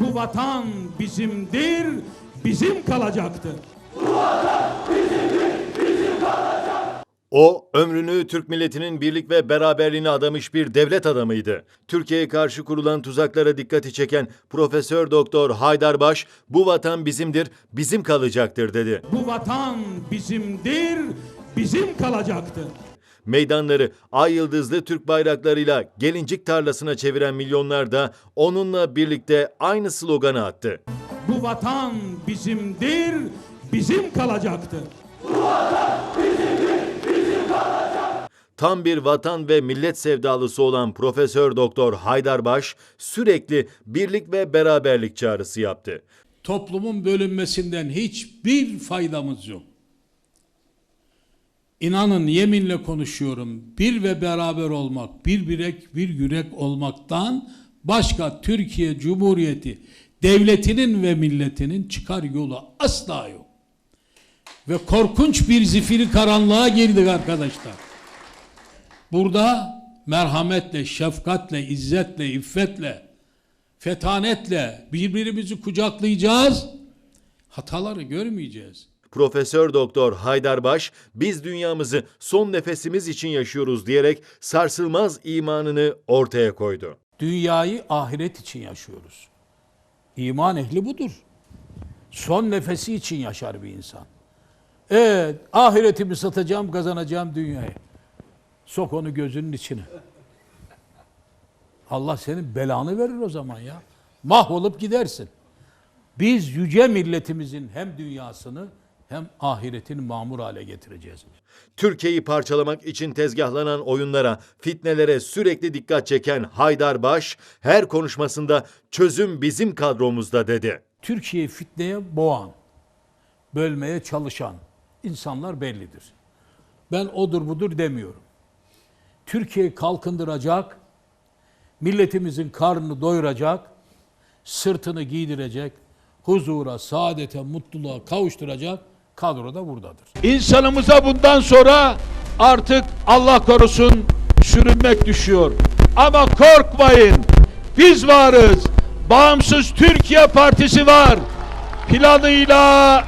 Bu vatan bizimdir, bizim kalacaktır. O, ömrünü Türk milletinin birlik ve beraberliğine adamış bir devlet adamıydı. Türkiye'ye karşı kurulan tuzaklara dikkati çeken Profesör Doktor Haydarbaş, bu vatan bizimdir, bizim kalacaktır dedi. Bu vatan bizimdir, bizim kalacaktır. Meydanları ay yıldızlı Türk bayraklarıyla gelincik tarlasına çeviren milyonlar da onunla birlikte aynı sloganı attı. Bu vatan bizimdir, bizim kalacaktır. Tam bir vatan ve millet sevdalısı olan Profesör Doktor Haydarbaş sürekli birlik ve beraberlik çağrısı yaptı. toplumun bölünmesinden hiçbir faydamız yok. İnanın yeminle konuşuyorum. Bir ve beraber olmak, bir birek, bir yürek olmaktan başka Türkiye Cumhuriyeti devletinin ve milletinin çıkar yolu asla yok. Ve korkunç bir zifiri karanlığa girdik arkadaşlar. Burada merhametle, şefkatle, izzetle, iffetle, fetanetle birbirimizi kucaklayacağız. Hataları görmeyeceğiz. Profesör Doktor Haydarbaş, biz dünyamızı son nefesimiz için yaşıyoruz diyerek sarsılmaz imanını ortaya koydu. Dünyayı ahiret için yaşıyoruz. İman ehli budur. Son nefesi için yaşar bir insan. Evet, ahiretimi satacağım, kazanacağım dünyayı. Sok onu gözünün içine. Allah senin belanı verir o zaman ya. Mahvolup gidersin. Biz yüce milletimizin hem dünyasını hem ahiretini mamur hale getireceğiz. Türkiye'yi parçalamak için tezgahlanan oyunlara, fitnelere sürekli dikkat çeken Haydarbaş, her konuşmasında çözüm bizim kadromuzda dedi. Türkiye'yi fitneye boğan, bölmeye çalışan insanlar bellidir. Ben odur budur demiyorum. Türkiye'yi kalkındıracak, milletimizin karnını doyuracak, sırtını giydirecek, huzura, saadete, mutluluğa kavuşturacak kadro da buradadır. İnsanımıza bundan sonra artık Allah korusun sürünmek düşüyor. Ama korkmayın. Biz varız. Bağımsız Türkiye Partisi var. Planıyla,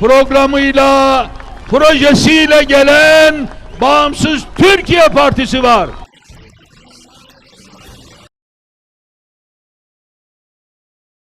programıyla, projesiyle gelen Bağımsız Türkiye Partisi var.